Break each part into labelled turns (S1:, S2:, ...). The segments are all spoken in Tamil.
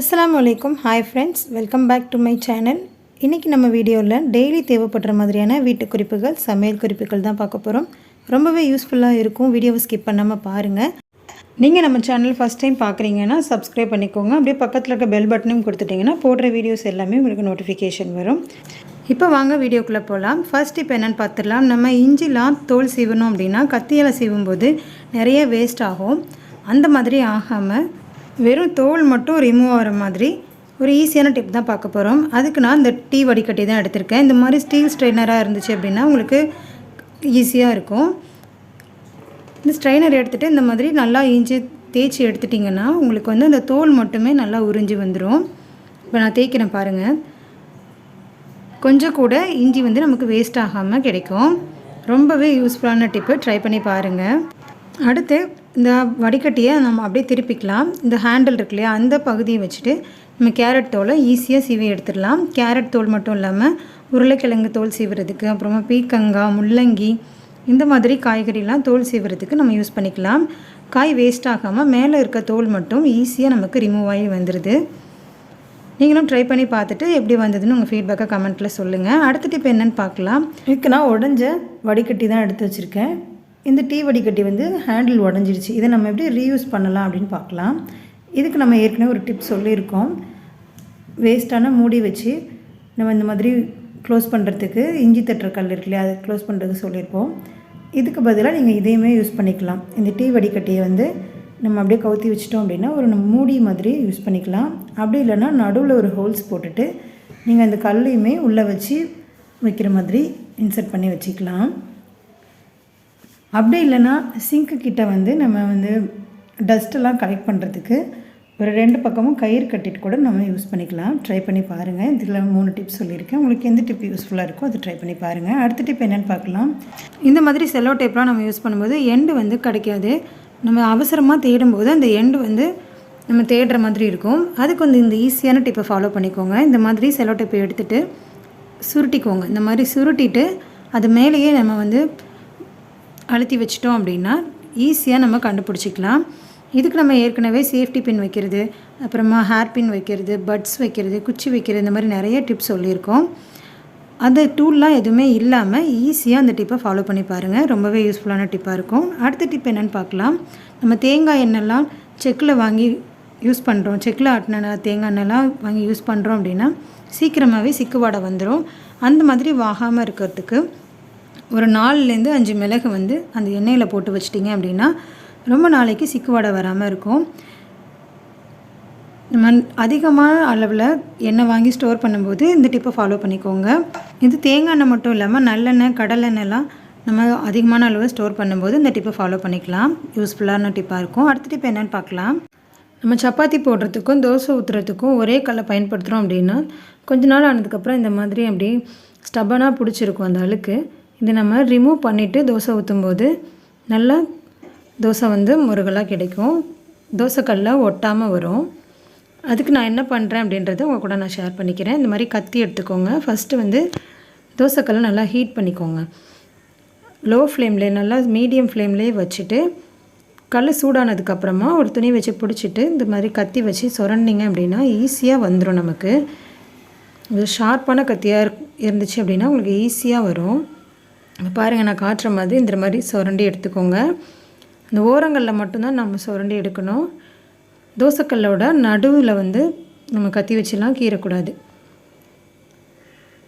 S1: அஸ்லாம் அலைக்கும். Hi friends welcome back to my channel இன்றைக்கி நம்ம வீடியோவில் டெய்லி தேவைப்படுற மாதிரியான வீட்டு குறிப்புகள் சமையல் குறிப்புகள் தான் பார்க்க போகிறோம் ரொம்பவே யூஸ்ஃபுல்லாக இருக்கும். வீடியோவை ஸ்கிப் பண்ணாமல் பாருங்கள் நீங்கள் நம்ம சேனல் ஃபஸ்ட் டைம் பார்க்குறீங்கன்னா சப்ஸ்கிரைப் பண்ணிக்கோங்க. அப்படியே பக்கத்தில் இருக்க பெல் பட்டனையும் கொடுத்துட்டிங்கன்னா போடுற வீடியோஸ் எல்லாமே உங்களுக்கு நோட்டிஃபிகேஷன் வரும். இப்போ வாங்க வீடியோக்குள்ளே போகலாம் ஃபர்ஸ்ட் இப்போ என்னென்னு பார்த்துடலாம். நம்ம இஞ்சிலாம் தோல் சீவணும் அப்படின்னா கத்தியால் சீவும்போது நிறைய வேஸ்ட் ஆகும். அந்த மாதிரி ஆகாமல் வெறும் தோல் மட்டும் ரிமூவ் ஆகிற மாதிரி ஒரு ஈஸியான டிப் தான் பார்க்க போகிறோம் அதுக்கு நான் இந்த டீ வடிகட்டி தான் எடுத்திருக்கேன். இந்த மாதிரி ஸ்டீல் ஸ்ட்ரெயினராக இருந்துச்சு அப்படின்னா உங்களுக்கு ஈஸியாக இருக்கும். இந்த ஸ்ட்ரைனர் எடுத்துகிட்டு இந்த மாதிரி நல்லா இஞ்சி தேய்ச்சி எடுத்துட்டிங்கன்னா உங்களுக்கு வந்து அந்த தோல் மட்டுமே நல்லா உறிஞ்சி வந்துடும் இப்போ நான் தேய்க்கிறேன் பாருங்கள் கொஞ்சம் கூட இஞ்சி வந்து நமக்கு வேஸ்ட் ஆகாமல் கிடைக்கும். ரொம்பவே யூஸ்ஃபுல்லான டிப்பு ட்ரை பண்ணி பாருங்கள் அடுத்து இந்த வடிகட்டியை நம்ம அப்படியே திருப்பிக்கலாம். இந்த ஹேண்டில் இருக்கு இல்லையா அந்த பகுதியை வச்சுட்டு நம்ம கேரட் தோலை ஈஸியாக சீவி எடுத்துடலாம். கேரட் தோல் மட்டும் இல்லாமல் உருளைக்கிழங்கு தோல் சீவுறதுக்கு அப்புறமா பீக்கங்காய் முள்ளங்கி இந்த மாதிரி காய்கறிலாம் தோல் சீவுறதுக்கு நம்ம யூஸ் பண்ணிக்கலாம். காய் வேஸ்ட் ஆகாமல் மேலே இருக்க தோல் மட்டும் ஈஸியாக நமக்கு ரிமூவ் ஆகி வந்துடுது நீங்களும் ட்ரை பண்ணி பார்த்துட்டு எப்படி வந்ததுன்னு உங்கள் ஃபீட்பேக்கை கமெண்ட்டில் சொல்லுங்கள் அடுத்த டிப் என்னென்னு பார்க்கலாம். இதுக்கு நான் உடஞ்ச வடிகட்டி தான் எடுத்து வச்சுருக்கேன். இந்த டீ வடிகட்டி வந்து ஹேண்டில் உடஞ்சிருச்சு. இதை நம்ம எப்படி ரீயூஸ் பண்ணலாம் அப்படின்னு பார்க்கலாம். இதுக்கு நம்ம ஏற்கனவே ஒரு டிப் சொல்லியிருக்கோம். வேஸ்ட்டான மூடி வச்சு நம்ம இந்த மாதிரி க்ளோஸ் பண்ணுறதுக்கு இஞ்சி தட்டுற கல் இருக்கு இல்லையா அதை க்ளோஸ் பண்ணுறதுக்கு சொல்லியிருப்போம் இதுக்கு பதிலாக நீங்கள் இதையுமே யூஸ் பண்ணிக்கலாம். இந்த டீ வடிகட்டியை வந்து நம்ம அப்படியே கவுத்தி வச்சிட்டோம் அப்படின்னா ஒரு நம்ம மூடி மாதிரி யூஸ் பண்ணிக்கலாம். அப்படி இல்லைன்னா நடுவில் ஒரு ஹோல்ஸ் போட்டுட்டு நீங்கள் அந்த கல்லையுமே உள்ளே வச்சு வைக்கிற மாதிரி இன்சர்ட் பண்ணி வச்சுக்கலாம். அப்படி இல்லைன்னா சிங்க்கு கிட்ட வந்து நம்ம வந்து டஸ்ட்டெல்லாம் கலெக்ட் பண்ணுறதுக்கு ஒரு ரெண்டு பக்கமும் கயிறு கட்டிட்டு கூட நம்ம யூஸ் பண்ணிக்கலாம். ட்ரை பண்ணி பாருங்கள் இதில் மூணு டிப்ஸ் சொல்லியிருக்கேன். உங்களுக்கு எந்த டிப் யூஸ்ஃபுல்லாக இருக்கோ அதை ட்ரை பண்ணி பாருங்கள் அடுத்த டிப் என்னென்னு பார்க்கலாம். இந்த மாதிரி செல்லோ டேப்லாம் நம்ம யூஸ் பண்ணும்போது எண்டு வந்து கிடைக்காது. நம்ம அவசரமாக தேடும்போது அந்த எண்டு வந்து நம்ம தேடுற மாதிரி இருக்கும். அதுக்கு வந்து இந்த ஈஸியான டிப்பை ஃபாலோ பண்ணிக்கோங்க. இந்த மாதிரி செல்லோ டேப்பை எடுத்துகிட்டு சுருட்டிக்கோங்க. இந்த மாதிரி சுருட்டிட்டு அது மேலேயே நம்ம வந்து அழுத்தி வச்சிட்டோம் அப்படின்னா ஈஸியாக நம்ம கண்டுபிடிச்சிக்கலாம். இதுக்கு நம்ம ஏற்கனவே சேஃப்டி பின் வைக்கிறது அப்புறமா ஹேர் பின் வைக்கிறது பட்ஸ் வைக்கிறது குச்சி வைக்கிறது இந்த மாதிரி நிறைய டிப்ஸ் சொல்லியிருக்கோம். அந்த டூல்லாம் எதுவுமே இல்லாமல் ஈஸியாக அந்த டிப்பை ஃபாலோ பண்ணி பாருங்கள் ரொம்பவே யூஸ்ஃபுல்லான டிப்பாக இருக்கும். அடுத்த டிப் என்னென்னு பார்க்கலாம். நம்ம தேங்காய் எண்ணெய்லாம் செக்கில் வாங்கி யூஸ் பண்ணுறோம் செக்கில் ஆட்டின தேங்காய் எண்ணெய்லாம் வாங்கி யூஸ் பண்ணுறோம் அப்படின்னா சீக்கிரமாகவே சிக்குவாடை வந்துடும் அந்த மாதிரி வாகாமல் இருக்கிறதுக்கு ஒரு நாலுலேருந்து அஞ்சு மிளகு வந்து அந்த எண்ணெயில் போட்டு வச்சிட்டிங்க அப்படின்னா ரொம்ப நாளைக்கு சிக்குவாடை வராமல் இருக்கும். நம்ம அதிகமான அளவில் எண்ணெய் வாங்கி ஸ்டோர் பண்ணும்போது இந்த டிப்பை ஃபாலோ பண்ணிக்கோங்க. இது தேங்காய் எண்ணெய் மட்டும் இல்லாமல் நல்லெண்ணெய் கடலெண்ணெய்லாம் நம்ம அதிகமான அளவில் ஸ்டோர் பண்ணும்போது இந்த டிப்பை ஃபாலோ பண்ணிக்கலாம். யூஸ்ஃபுல்லான டிப்பாக இருக்கும். அடுத்த டிப் என்னென்னு பார்க்கலாம். நம்ம சப்பாத்தி போடுறதுக்கும் தோசை ஊற்றுறதுக்கும் ஒரே கல்லை பயன்படுத்துகிறோம் அப்படின்னா கொஞ்ச நாள் ஆனதுக்கப்புறம் இந்த மாதிரி அப்படியே ஸ்டபனாக பிடிச்சிருக்கும் அந்த அழுக்கு. இதை நம்ம ரிமூவ் பண்ணிவிட்டு தோசை ஊற்றும்போது நல்லா தோசை வந்து முருகலாக கிடைக்கும். தோசைக்கல்லில் ஒட்டாமல் வரும். அதுக்கு நான் என்ன பண்ணுறேன் அப்படின்றத உங்கள் கூட நான் ஷேர் பண்ணிக்கிறேன். இந்த மாதிரி கத்தி எடுத்துக்கோங்க. ஃபஸ்ட்டு வந்து தோசைக்கல்லை நல்லா ஹீட் பண்ணிக்கோங்க. லோ ஃப்ளேம்லே நல்லா மீடியம் ஃப்ளேம்லேயே வச்சுட்டு கல் சூடானதுக்கப்புறமா ஒரு துணி வச்சு பிடிச்சிட்டு இந்த மாதிரி கத்தி வச்சு சுரண்டிங்க அப்படின்னா ஈஸியாக வந்துடும் நமக்கு. இது ஷார்ப்பான கத்தியாக இருந்துச்சு அப்படின்னா உங்களுக்கு ஈஸியாக வரும். பாருங்கள் நான் காட்டுற மாதிரி இந்த மாதிரி சுரண்டி எடுத்துக்கோங்க. இந்த ஓரங்களில் மட்டும்தான் நம்ம சுரண்டி எடுக்கணும். தோசைக்கல்லோட நடுவில் வந்து நம்ம கத்தி வச்சுலாம் கீறக்கூடாது.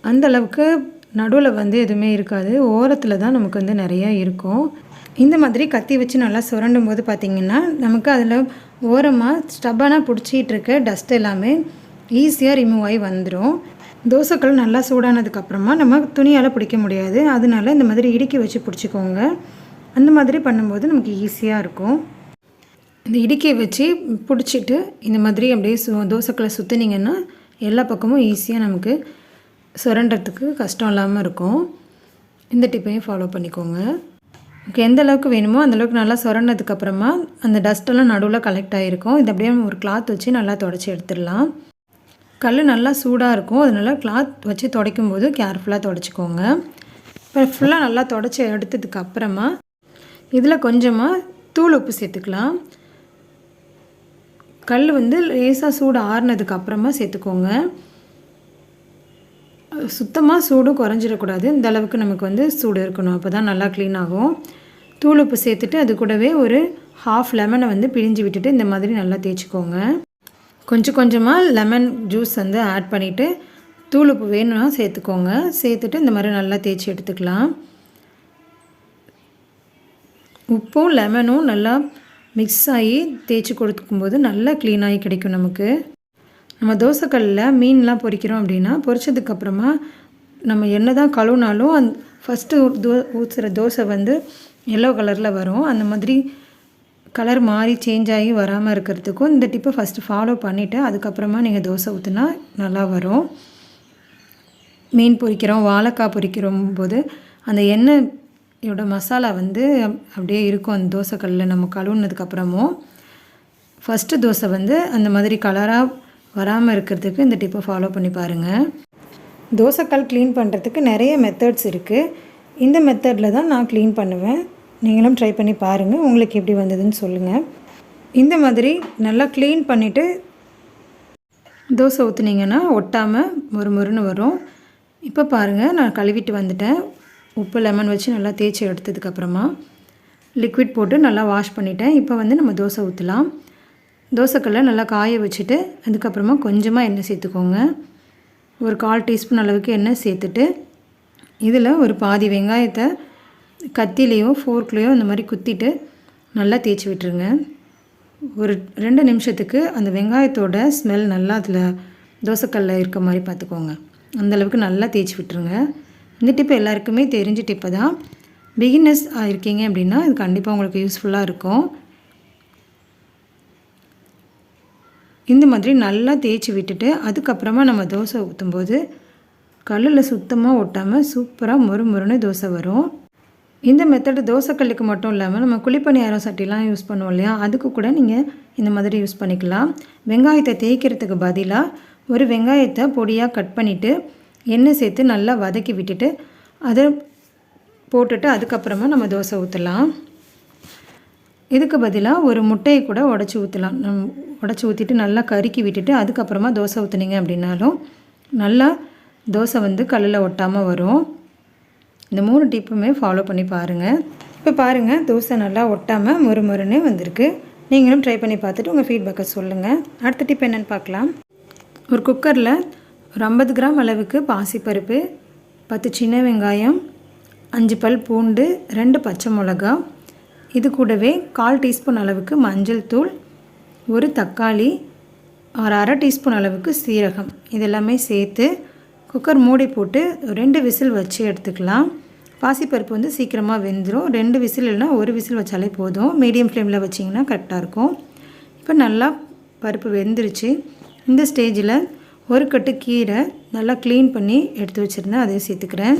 S1: அந்த அளவுக்கு நடுவில் வந்து எதுவுமே இருக்காது. ஓரத்தில் தான் நமக்கு வந்து நிறையா இருக்கும். இந்த மாதிரி கத்தி வச்சு நல்லா சுரண்டும் போது பார்த்திங்கன்னா நமக்கு அதில் ஓரமாக ஸ்டப்பானாக பிடிச்சிட்டு இருக்க டஸ்ட் எல்லாமே ஈஸியாக ரிமூவ் ஆகி வந்துடும் தோசைக்கல் நல்லா சூடானதுக்கப்புறமா நம்ம துணியால் பிடிக்க முடியாது. அதனால இந்த மாதிரி இடுக்கி வச்சு பிடிச்சிக்கோங்க. அந்த மாதிரி பண்ணும்போது நமக்கு ஈஸியாக இருக்கும். இந்த இடுக்கியை வச்சு பிடிச்சிட்டு இந்த மாதிரி அப்படியே சு தோசைக்கல்லை சுற்றுனீங்கன்னா எல்லா பக்கமும் ஈஸியாக நமக்கு சுரண்டுறதுக்கு கஷ்டம் இல்லாமல் இருக்கும். இந்த டிப்பையும் ஃபாலோ பண்ணிக்கோங்க. எந்த அளவுக்கு வேணுமோ அந்தளவுக்கு நல்லா சுரண்டதுக்கப்புறமா அந்த டஸ்ட்டெல்லாம் நடுவில் கலெக்ட் ஆகிருக்கும் இது அப்படியே ஒரு கிளாத் வச்சு நல்லா தொடச்சி எடுத்துடலாம். கல் நல்லா சூடாக இருக்கும். அதனால் கிளாத் வச்சு துடைக்கும் போது கேர்ஃபுல்லாக துடைச்சிக்கோங்க. இப்போ ஃபுல்லாக நல்லா துடைச்சி எடுத்ததுக்கு அப்புறமா இதில் கொஞ்சமாக தூள் உப்பு சேர்த்துக்கலாம். கல் வந்து லேசாக சூடு ஆறுனதுக்கு அப்புறமா சேர்த்துக்கோங்க. சுத்தமாக சூடும் குறைஞ்சிடக்கூடாது. இந்த அளவுக்கு நமக்கு வந்து சூடு இருக்கணும். அப்போ தான் நல்லா க்ளீன் ஆகும். தூள் உப்பு சேர்த்துட்டு அது கூடவே ஒரு ஹாஃப் லெமனை வந்து பிழிஞ்சு விட்டுட்டு இந்த மாதிரி நல்லா தேய்ச்சிக்கோங்க. கொஞ்சம் கொஞ்சமாக லெமன் ஜூஸ் வந்து ஆட் பண்ணிவிட்டு தூள் உப்பு வேணும்னா சேர்த்துக்கோங்க. சேர்த்துட்டு இந்த மாதிரி நல்லா தேய்ச்சி எடுத்துக்கலாம். உப்பும் லெமனும் நல்லா மிக்ஸ் ஆகி தேய்ச்சி கொடுக்கும்போது நல்லா க்ளீனாகி கிடைக்கும் நமக்கு. நம்ம தோசைக்கல்லில் மீன்லாம் பொரிக்கிறோம் அப்படின்னா பொரிச்சதுக்கப்புறமா நம்ம என்ன தான் கழுவுனாலும் அந் ஃபஸ்ட்டு தோ ஊற்றுற தோசை வந்து எல்லோ கலரில் வரும். அந்த மாதிரி கலர் மாறி சேஞ்ச் ஆகி வராமல் இருக்கிறதுக்கும் இந்த டிப்பை ஃபஸ்ட்டு ஃபாலோ பண்ணிவிட்டு அதுக்கப்புறமா நீங்கள் தோசை ஊற்றுனா நல்லா வரும். மீன் பொரிக்கிறோம் வாழைக்காய் பொரிக்கிறோம் போது அந்த எண்ணெயோட மசாலா வந்து அப்படியே இருக்கும் அந்த தோசைக்கல்லில். நம்ம கழுவுனதுக்கப்புறமும் ஃபஸ்ட்டு தோசை வந்து அந்த மாதிரி கலராக வராமல் இருக்கிறதுக்கு இந்த டிப்பை ஃபாலோ பண்ணி பாருங்கள் தோசைக்கல் க்ளீன் பண்ணுறதுக்கு நிறைய மெத்தட்ஸ் இருக்குது இந்த மெத்தடில் தான் நான் க்ளீன் பண்ணுவேன். நீங்களும் ட்ரை பண்ணி பாருங்கள் உங்களுக்கு எப்படி வந்ததுன்னு சொல்லுங்கள் இந்த மாதிரி நல்லா க்ளீன் பண்ணிவிட்டு தோசை ஊற்றுனீங்கன்னா ஒட்டாமல் ஒரு முருன்னு வரும். இப்போ பாருங்கள் நான் கழுவிட்டு வந்துட்டேன். உப்பு லெமன் வச்சு நல்லா தேய்ச்சி எடுத்ததுக்கப்புறமா லிக்விட் போட்டு நல்லா வாஷ் பண்ணிட்டேன். இப்போ வந்து நம்ம தோசை ஊற்றலாம் தோசைக்கல்லை நல்லா காய வச்சுட்டு அதுக்கப்புறமா கொஞ்சமாக எண்ணெய் சேர்த்துக்கோங்க. ஒரு கால் டீஸ்பூன் அளவுக்கு எண்ணெய் சேர்த்துட்டு இதில் ஒரு பாதி வெங்காயத்தை கத்திலேயோ ஃபோர்க்லேயோ இந்த மாதிரி குத்திட்டு நல்லா தேய்ச்சி விட்டுருங்க. ஒரு ரெண்டு நிமிஷத்துக்கு அந்த வெங்காயத்தோட ஸ்மெல் நல்லா அதில் தோசைக்கல்லில் இருக்க மாதிரி பார்த்துக்கோங்க. அந்தளவுக்கு நல்லா தேய்ச்சி விட்டுருங்க. இந்த டிப்பு எல்லாருக்குமே தெரிஞ்ச டிப்பு தான். பிகினர்ஸ் இருக்கீங்க அப்படின்னா இது கண்டிப்பாக உங்களுக்கு யூஸ்ஃபுல்லாக இருக்கும். இந்த மாதிரி நல்லா தேய்ச்சி விட்டுட்டு அதுக்கப்புறமா நம்ம தோசை ஊற்றும்போது கல்லில் சுத்தமாக ஒட்டாமல் சூப்பராக மொறு மொறுன்னு தோசை வரும். இந்த மெத்தடு தோசைக்கல்லுக்கு மட்டும் இல்லாமல் நம்ம குழிப்பணியாரம் சட்டிலாம் யூஸ் பண்ணுவோம் இல்லையா? அதுக்கு கூட நீங்கள் இந்த மாதிரி யூஸ் பண்ணிக்கலாம். வெங்காயத்தை தேய்க்கிறதுக்கு பதிலாக ஒரு வெங்காயத்தை பொடியாக கட் பண்ணிவிட்டு எண்ணெய் சேர்த்து நல்லா வதக்கி விட்டுட்டு அதை போட்டுட்டு அதுக்கப்புறமா நம்ம தோசை ஊற்றலாம் இதுக்கு பதிலாக ஒரு முட்டையை கூட உடச்சி ஊற்றலாம் நம் உடச்சி ஊற்றிட்டு நல்லா கருக்கி விட்டுட்டு அதுக்கப்புறமா தோசை ஊற்றுனீங்க அப்படின்னாலும் நல்லா தோசை வந்து கல்லில் ஒட்டாமல் வரும். இந்த மூணு டிப்புமே ஃபாலோ பண்ணி பாருங்கள் இப்போ பாருங்கள் தோசை நல்லா ஒட்டாமல் மொறுமொறுன்னு வந்திருக்கு. நீங்களும் ட்ரை பண்ணி பார்த்துட்டு உங்கள் ஃபீட்பேக்கை சொல்லுங்கள் அடுத்த டிப் என்னென்னு பார்க்கலாம். ஒரு குக்கரில் ஒரு ஐம்பது கிராம் அளவுக்கு பாசிப்பருப்பு பத்து சின்ன வெங்காயம் அஞ்சு பல் பூண்டு ரெண்டு பச்சை மிளகா இது கூடவே கால் டீஸ்பூன் அளவுக்கு மஞ்சள் தூள் ஒரு தக்காளி ஒரு அரை டீஸ்பூன் அளவுக்கு சீரகம். இதெல்லாமே சேர்த்து குக்கர் மூடி போட்டு ரெண்டு விசில் வச்சு எடுத்துக்கலாம். பாசிப்பருப்பு வந்து சீக்கிரமாக வெந்துடும் ரெண்டு விசில் இல்லைனா ஒரு விசில் வச்சாலே போதும். மீடியம் ஃப்ளேமில் வச்சிங்கன்னா கரெக்டாக இருக்கும். இப்போ நல்லா பருப்பு வெந்துருச்சு. இந்த ஸ்டேஜில் ஒரு கட்டு கீரை நல்லா க்ளீன் பண்ணி எடுத்து வச்சுருந்தேன் அதையும் சேர்த்துக்கிறேன்.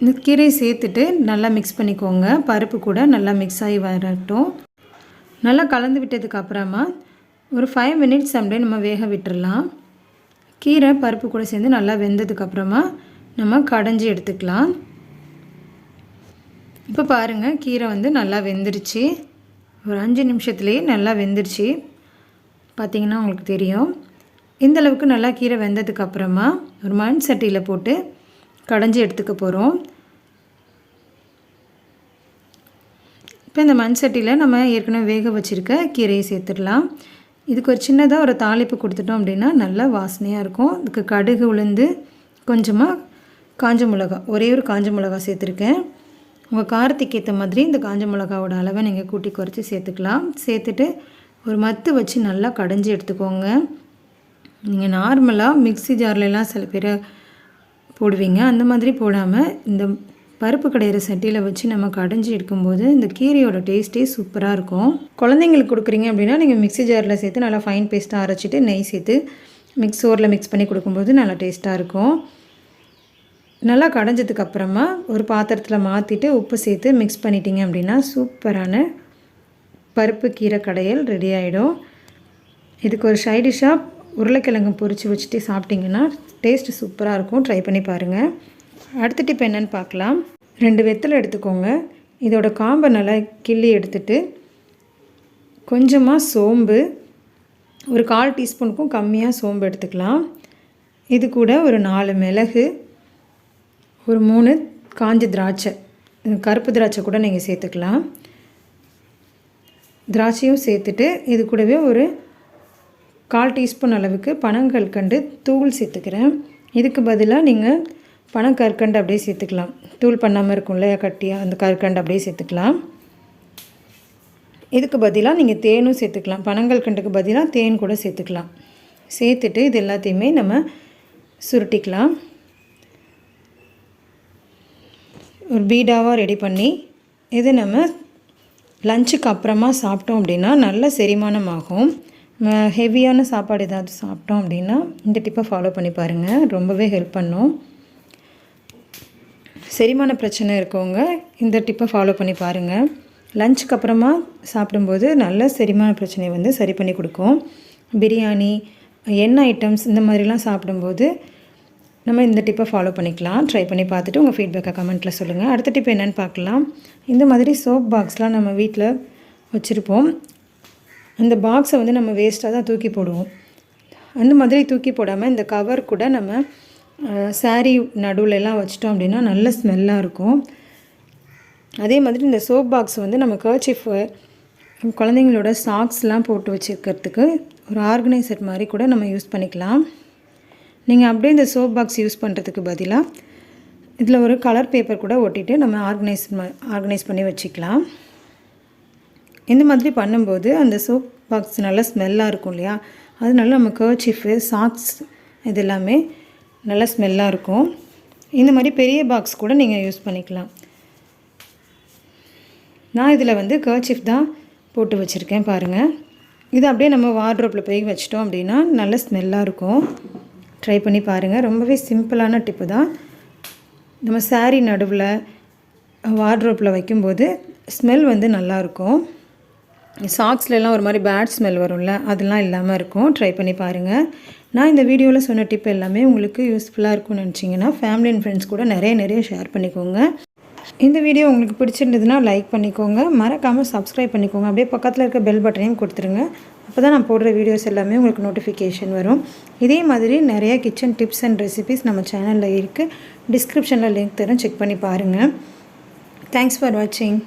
S1: இந்த கீரையை சேர்த்துட்டு நல்லா மிக்ஸ் பண்ணிக்கோங்க. பருப்பு கூட நல்லா மிக்ஸ் ஆகி வரட்டும். நல்லா கலந்து விட்டதுக்கு அப்புறமா ஒரு ஃபைவ் மினிட்ஸ் அப்படியே நம்ம வேக விட்டுடலாம் கீரை பருப்பு கூட சேர்ந்து நல்லா வெந்ததுக்கப்புறமா நம்ம கடைஞ்சி எடுத்துக்கலாம். இப்போ பாருங்கள் கீரை வந்து நல்லா வெந்துருச்சு. ஒரு அஞ்சு நிமிஷத்துலேயே நல்லா வெந்துருச்சு. பார்த்திங்கன்னா உங்களுக்கு தெரியும். இந்தளவுக்கு நல்லா கீரை வெந்ததுக்கப்புறமா ஒரு மண் சட்டியில் போட்டு கடைஞ்சி எடுத்துக்க போகிறோம் இப்போ இந்த மண் சட்டியில் நம்ம ஏற்கனவே வேக வச்சுருக்க கீரையை சேர்த்துடலாம். இதுக்கு ஒரு சின்னதாக ஒரு தாளிப்பு கொடுத்துட்டோம் அப்படின்னா நல்லா வாசனையாக இருக்கும். இதுக்கு கடுகு உளுந்து கொஞ்சமாக காஞ்ச மிளகா ஒரே ஒரு காஞ்ச மிளகா சேர்த்துருக்கேன். உங்கள் காரத்துக்கு ஏற்ற மாதிரி இந்த காஞ்ச மிளகாவோட அளவை நீங்கள் கூட்டி குறைச்சி சேர்த்துக்கலாம். சேர்த்துட்டு ஒரு மத்து வச்சு நல்லா கடைஞ்சி எடுத்துக்கோங்க. நீங்கள் நார்மலாக மிக்சி ஜார்லலாம் சில பேர் போடுவீங்க. அந்த மாதிரி போடாமல் இந்த பருப்பு கடையிற சட்டியில் வச்சு நம்ம கடைஞ்சி எடுக்கும்போது இந்த கீரையோட டேஸ்ட்டே சூப்பராக இருக்கும். குழந்தைங்களுக்கு கொடுக்குறீங்க அப்படின்னா நீங்கள் மிக்ஸி ஜாரில் சேர்த்து நல்லா ஃபைன் பேஸ்ட்டாக அரைச்சிட்டு நெய் சேர்த்து மிக்ஸ் ஓரில் மிக்ஸ் பண்ணி கொடுக்கும்போது நல்லா டேஸ்ட்டாக இருக்கும். நல்லா கடைஞ்சதுக்கு அப்புறமா ஒரு பாத்திரத்தில் மாற்றிட்டு உப்பு சேர்த்து மிக்ஸ் பண்ணிட்டீங்க அப்படின்னா சூப்பரான பருப்பு கீரை கடையல் ரெடி ஆகிடும் இதுக்கு ஒரு சைடிஷாக உருளைக்கிழங்கு பொரித்து வச்சுட்டு சாப்பிட்டிங்கன்னா டேஸ்ட்டு சூப்பராக இருக்கும். ட்ரை பண்ணி பாருங்கள் அடுத்த டிப் என்னென்னு பார்க்கலாம். ரெண்டு வெத்தலை எடுத்துக்கோங்க. இதோட காம்பை நல்லா கிள்ளி எடுத்துட்டு கொஞ்சமாக சோம்பு ஒரு கால் டீஸ்பூனுக்கும் கம்மியாக சோம்பு எடுத்துக்கலாம். இது கூட ஒரு நாலு மிளகு ஒரு மூணு காஞ்ச திராட்சை. கருப்பு திராட்சை கூட நீங்கள் சேர்த்துக்கலாம். திராட்சையும் சேர்த்துட்டு இது கூடவே ஒரு கால் டீஸ்பூன் அளவுக்கு பனங்கற்கண்டு தூள் சேர்த்துக்கிறேன். இதுக்கு பதிலாக நீங்கள் பனங்கற்கண்டு அப்படியே சேர்த்துக்கலாம். தூள் பண்ணாமல் இருக்கும் இல்லையா கட்டியாக அந்த கற்கண்டு அப்படியே சேர்த்துக்கலாம். இதுக்கு பதிலாக நீங்கள் தேனும் சேர்த்துக்கலாம். பனங்கற்கண்டுக்கு பதிலாக தேன் கூட சேர்த்துக்கலாம். சேர்த்துட்டு இது எல்லாத்தையுமே நம்ம சுருட்டிக்கலாம். ஒரு பீடாவாக ரெடி பண்ணி இது நம்ம லஞ்சுக்கு அப்புறமா சாப்பிட்டோம் அப்படின்னா நல்ல செரிமானம் ஆகும் ஹெவியான சாப்பாடு ஏதாவது சாப்பிட்டோம் அப்படின்னா இந்த டிப்பை ஃபாலோ பண்ணி பாருங்கள் ரொம்பவே ஹெல்ப் பண்ணும். செரிமான பிரச்சனை இருக்கவங்க இந்த டிப்பை ஃபாலோ பண்ணி பாருங்கள் லஞ்சுக்கு அப்புறமா சாப்பிடும்போது நல்ல செரிமான பிரச்சனையை வந்து சரி பண்ணி கொடுக்கும். பிரியாணி எண்ணெய் ஐட்டம்ஸ் இந்த மாதிரிலாம் சாப்பிடும்போது நம்ம இந்த டிப்பை ஃபாலோ பண்ணிக்கலாம். ட்ரை பண்ணி பார்த்துட்டு உங்கள் ஃபீட்பேக்கை கமெண்ட்டில் சொல்லுங்கள் அடுத்த டிப் என்னென்னு பார்க்கலாம். இந்த மாதிரி சோப் பாக்ஸ்லாம் நம்ம வீட்டில் வச்சுருப்போம். அந்த பாக்ஸை வந்து நம்ம வேஸ்ட்டாக தான் தூக்கி போடுவோம். அந்த மாதிரி தூக்கி போடாமல் இந்த கவர் கூட நம்ம சாரீ நடுவில்லாம் வச்சிட்டோம் அப்படின்னா நல்ல ஸ்மெல்லாக இருக்கும். அதே மாதிரி இந்த சோப் பாக்ஸ் வந்து நம்ம கர்ச்சிஃபு குழந்தைங்களோட சாக்ஸ்லாம் போட்டு வச்சுருக்கிறதுக்கு ஒரு ஆர்கனைசர் மாதிரி கூட நம்ம யூஸ் பண்ணிக்கலாம். நீங்கள் அப்படியே இந்த சோப் பாக்ஸ் யூஸ் பண்ணுறதுக்கு பதிலாக இதில் ஒரு கலர் பேப்பர் கூட ஒட்டிட்டு நம்ம ஆர்கனைஸ் ஆர்கனைஸ் பண்ணி வச்சுக்கலாம். இந்த மாதிரி பண்ணும்போது அந்த சோப் பாக்ஸ் நல்லா ஸ்மெல்லாக இருக்கும் இல்லையா? அதனால நம்ம கர்ச்சிஃபு சாக்ஸ் இது எல்லாமே நல்லா ஸ்மெல்லாக இருக்கும். இந்த மாதிரி பெரிய பாக்ஸ் கூட நீங்கள் யூஸ் பண்ணிக்கலாம். நான் இதில் வந்து கர்ச்சிஃப் தான் போட்டு வச்சுருக்கேன் பாருங்கள் இது அப்படியே நம்ம வார்ட்ரோப்பில் போய் வச்சிட்டோம் அப்படின்னா நல்ல ஸ்மெல்லாக இருக்கும். ட்ரை பண்ணி பாருங்கள் ரொம்பவே சிம்பிளான டிப்பு தான். நம்ம சாரீ நடுவில் வார்ட்ரோப்பில் வைக்கும்போது ஸ்மெல் வந்து நல்லாயிருக்கும் சாக்ஸ்லலாம் ஒரு மாதிரி பேட் ஸ்மெல் வரும்ல அதெல்லாம் இல்லாமல் இருக்கும். ட்ரை பண்ணி பாருங்கள் நான் இந்த வீடியோவில் சொன்ன டிப் எல்லாமே உங்களுக்கு யூஸ்ஃபுல்லாக இருக்கும்னு நினச்சிங்கன்னா ஃபேமிலி அண்ட் ஃப்ரெண்ட்ஸ் கூட நிறைய நிறைய ஷேர் பண்ணிக்கோங்க. இந்த வீடியோ உங்களுக்கு பிடிச்சிருந்ததுன்னா லைக் பண்ணிக்கோங்க. மறக்காமல் சப்ஸ்கிரைப் பண்ணிக்கோங்க. அப்படியே பக்கத்தில் இருக்க பெல் பட்டனையும் கொடுத்துருங்க. அப்போ தான் நான் போடுற வீடியோஸ் எல்லாமே உங்களுக்கு நோட்டிஃபிகேஷன் வரும். இதே மாதிரி நிறையா கிச்சன் டிப்ஸ் அண்ட் ரெசிபிஸ் நம்ம சேனலில் இருக்குது டிஸ்கிரிப்ஷனில் லிங்க் தரும். செக் பண்ணி பாருங்கள் தேங்க்ஸ் ஃபார் வாட்சிங்